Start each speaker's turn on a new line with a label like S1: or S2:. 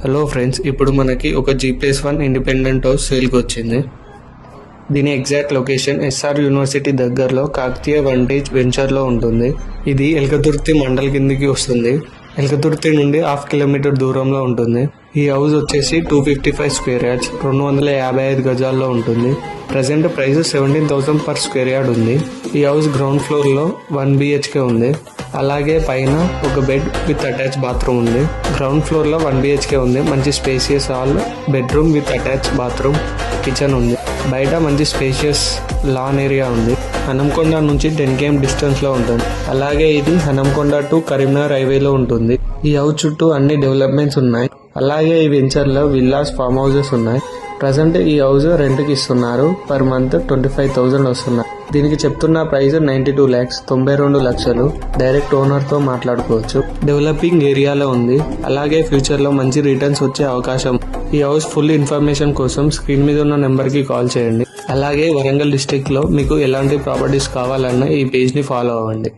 S1: Hello friends ఇప్పుడు మనకి ఒక జీప్లస్ వన్ ఇండిపెండెంట్ హౌస్ సేల్కి వచ్చింది. దీని ఎగ్జాక్ట్ లొకేషన్ ఎస్ఆర్ యూనివర్సిటీ దగ్గరలో కాకతీయ వంటేజ్ వెంచర్లో ఉంటుంది. ఇది ఎల్కతుర్తి మండల్ కిందికి వస్తుంది. ఎల్కతుర్తి నుండి హాఫ్ కిలోమీటర్ దూరంలో ఉంటుంది. ఈ హౌస్ వచ్చేసి two fifty five square yards రెండు వందల యాభై ఐదు గజాల్లో ఉంటుంది. Present price seventeen thousand per square yard ఉంది. ఈ హౌస్ గ్రౌండ్ ఫ్లోర్లో వన్ బిహెచ్కే ఉంది. అలాగే పైన ఒక బెడ్ విత్ అటాచ్ బాత్రూమ్ ఉంది. గ్రౌండ్ ఫ్లోర్లో వన్ బిహెచ్కే ఉంది. మంచి spacious hall bedroom with attach bathroom kitchen ఉంది. బయట మంచి స్పేషియస్ లాన్ ఏరియా ఉంది. హనంకొండ నుంచి టెన్ కేఎం డిస్టెన్స్లో ఉంటుంది అలాగే ఇది హనంకొండ టు కరీంనగర్ హైవేలో ఉంటుంది. ఈ హౌస్ చుట్టూ అన్ని డెవలప్మెంట్స్ ఉన్నాయి. అలాగే ఈ వెంచర్లో విల్లాస్ ఫామ్ హౌసెస్ ఉన్నాయి. ప్రజెంట్ ఈ హౌస్ రెంట్కి ఇస్తున్నారు. Per month twenty five thousand వస్తున్నాయి దీనికి చెప్తున్న ప్రైస్ నైంటీ టూ ల్యాక్స్ తొంభై రెండు లక్షలు. డైరెక్ట్ ఓనర్తో మాట్లాడుకోవచ్చు. డెవలపింగ్ ఏరియాలో ఉంది. అలాగే ఫ్యూచర్లో మంచి రిటర్న్స్ వచ్చే అవకాశం. ఈ హౌస్ ఫుల్ ఇన్ఫర్మేషన్ కోసం స్క్రీన్ మీద ఉన్న నెంబర్కి కాల్ చేయండి. అలాగే వరంగల్ డిస్టిక్లో మీకు ఎలాంటి ప్రాపర్టీస్ కావాలన్నా ఈ పేజ్ని ఫాలో అవ్వండి.